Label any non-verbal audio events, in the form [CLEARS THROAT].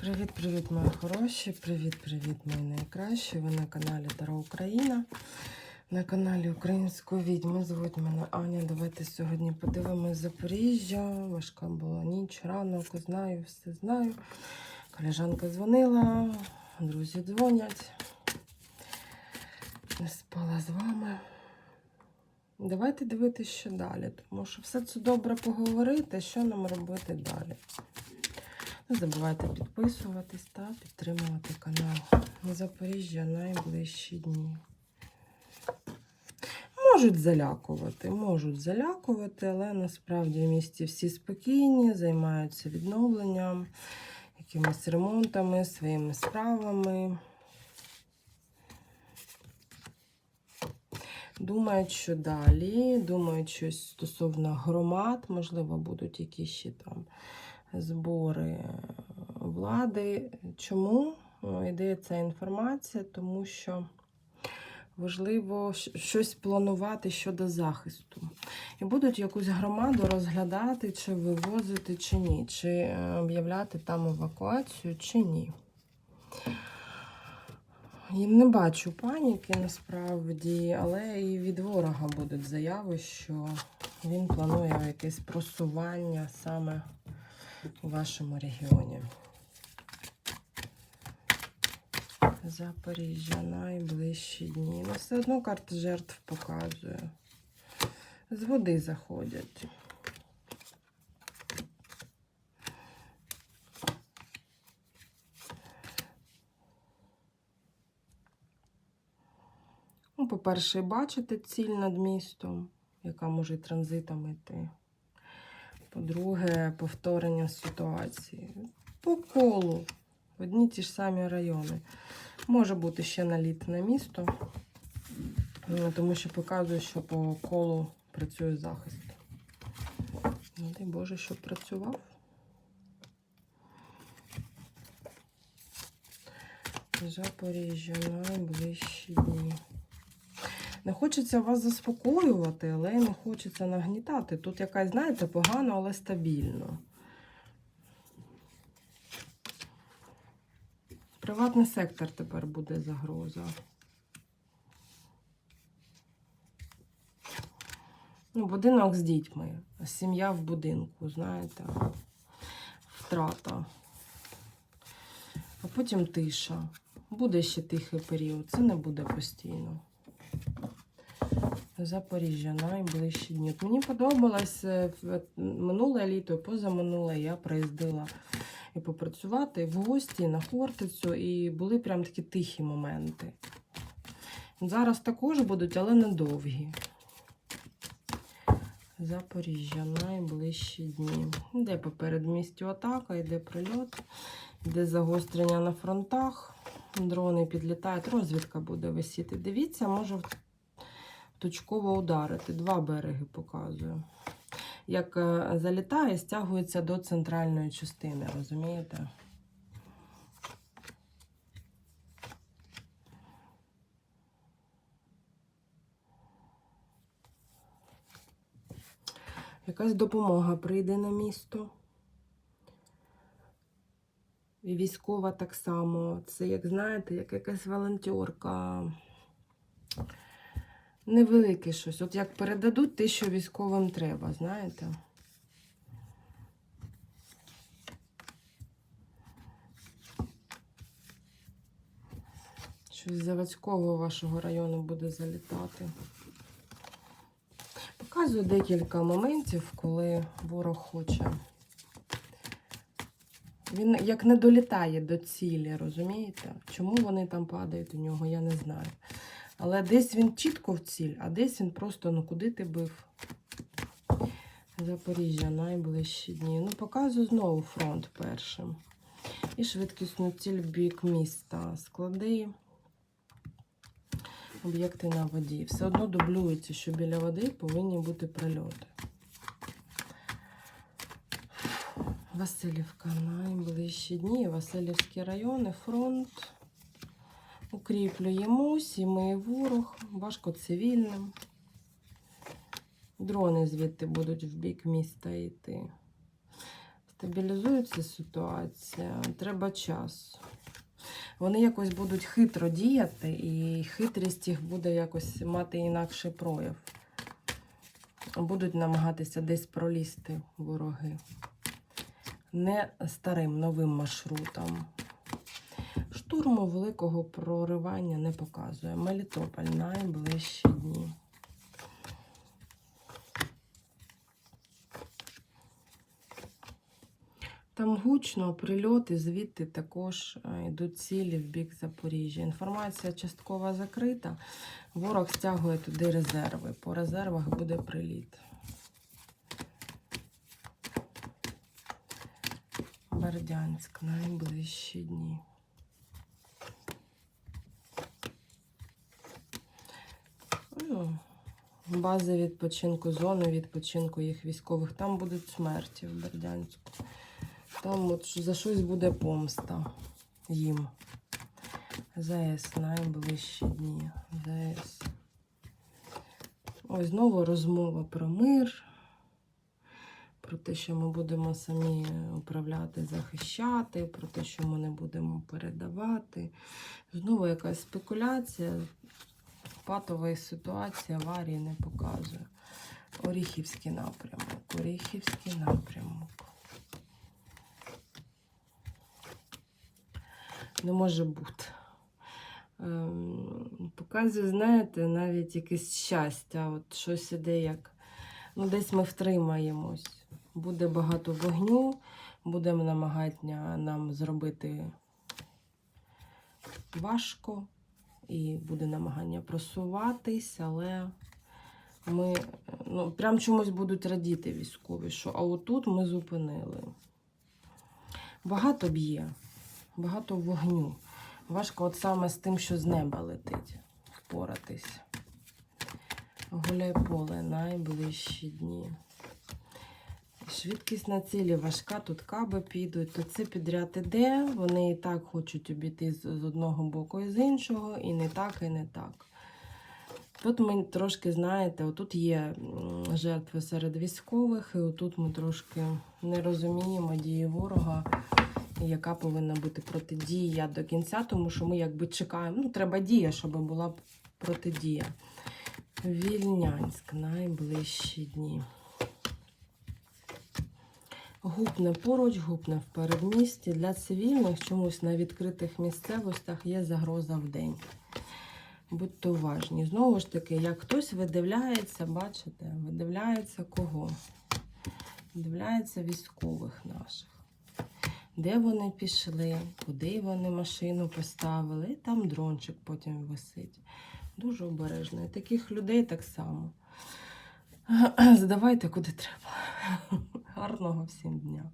Привіт-привіт, мої хороші! Привіт-привіт, мої найкращі! Ви на каналі Тара Україна. На каналі Української відьми. Звуть мене Аня. Давайте сьогодні подивимось Запоріжжя. Важка була ніч, ранок, знаю, все знаю. Колежанка дзвонила, друзі дзвонять. Не спала з вами. Давайте дивитися, що далі, тому що все це добре поговорити, що нам робити далі. Не забувайте підписуватись та підтримувати канал. Запоріжжя найближчі дні. Можуть залякувати, можуть залякувати, але насправді в місті всі спокійні, займаються відновленням, якимись ремонтами, своїми справами. Думають, що далі, думають щось стосовно громад, можливо, будуть якісь ще там збори влади. Чому е, йде ця інформація? Тому що важливо щось планувати щодо захисту. І будуть якусь громаду розглядати, чи вивозити, чи ні, чи е, об'являти там евакуацію, чи ні. Я не бачу паніки насправді, але і від ворога будуть заяви, що він планує якесь просування саме у вашому регіоні. Запоріжжя найближчі дні. Ну, все одно карта жертв показує. З води заходять. Ну, по-перше, бачите ціль над містом, яка може транзитом йти. По-друге, повторення ситуації. По колу. Одні ті ж самі райони. Може бути ще наліт на місто, ну, тому що показує, що по колу працює захист. Ну, дай Боже, щоб працював. Запоріжжя найближчі дні. Не хочеться вас заспокоювати, але й не хочеться нагнітати. Тут якась, знаєте, погано, але стабільно. Приватний сектор тепер буде загроза. Ну, будинок з дітьми, сім'я в будинку, знаєте, втрата. А потім тиша. Буде ще тихий період, це не буде постійно. Запоріжжя найближчі дні. Мені подобалось е, минуле літо, позаминуле я приїздила і попрацювати в гості, на Хортицю, і були прям такі тихі моменти. Зараз також будуть, але недовгі. Запоріжжя найближчі дні. Йде поперед містю атака, йде прильот, йде загострення на фронтах. Дрони підлітають, розвідка буде висіти. Дивіться, може точково ударити. Два береги показую. Як е, залітає, стягується до центральної частини, розумієте? Якась допомога прийде на місто. І військова так само. Це, як знаєте, як якась волонтерка. Невелике щось. От як передадуть те, що військовим треба, знаєте? Щось заводського вашого району буде залітати. Показую декілька моментів, коли ворог хоче. Він як не долітає до цілі, розумієте? Чому вони там падають у нього, я не знаю. Але десь він чітко в ціль, а десь він просто, ну куди ти бив? Запоріжжя найближчі дні. Ну, показую знову фронт першим. І швидкісну ціль бік міста. Склади, об'єкти на воді. Все одно дублюється, що біля води повинні бути прильоти. Васильівка найближчі дні. Васильівські райони, фронт. Укріплюємось, і ми ворог, важко цивільним. Дрони звідти будуть в бік міста йти. Стабілізується ситуація, треба час. Вони якось будуть хитро діяти, і хитрість їх буде якось мати інакший прояв. Будуть намагатися десь пролізти вороги. Не старим новим маршрутом. Штурму великого проривання не показує. Мелітополь найближчі дні. Там гучно прильоти, звідти також е, йдуть цілі в бік Запоріжжя. Інформація частково закрита. Ворог стягує туди резерви. По резервах буде приліт. Бердянськ найближчі дні. Ну, бази відпочинку, зони відпочинку їх військових. Там будуть смерті в Бердянську. Там от за щось буде помста їм. ЗАЕС найближчі дні. ЗАЕС. Ось знову розмова про мир. Про те, що ми будемо самі управляти, захищати, про те, що ми не будемо передавати. Знову якась спекуляція, патової ситуації, аварії не показує. Оріхівський напрямок. Оріхівський напрямок. Не може бути. Ем, показує, знаєте, навіть якесь щастя. От щось іде як. Ну, десь ми втримаємось. Буде багато вогню, будемо намагання нам зробити важко, і буде намагання просуватись, але ми ну, прям чомусь будуть радіти військові, що а отут ми зупинили. Багато б'є, багато вогню. Важко от саме з тим, що з неба летить, впоратись. Гуляй поле найближчі дні. Швидкість на цілі важка, тут каби підуть, то це підряд іде. Вони і так хочуть обійти з одного боку і з іншого, і не так, і не так. Тут ми трошки, знаєте, отут є жертви серед військових, і отут ми трошки не розуміємо дії ворога, яка повинна бути протидія до кінця, тому що ми якби чекаємо. Ну, треба дія, щоб була протидія. Вільнянськ найближчі дні. Гупне поруч, гупне в передмісті. Для цивільних чомусь на відкритих місцевостях є загроза в день. Будьте уважні. Знову ж таки, як хтось видивляється, бачите, видивляється кого? Видивляється військових наших. Де вони пішли, куди вони машину поставили, і там дрончик потім висить. Дуже обережно. І таких людей так само. [CLEARS THROAT] Здавайте куди треба. Гарного всім дня.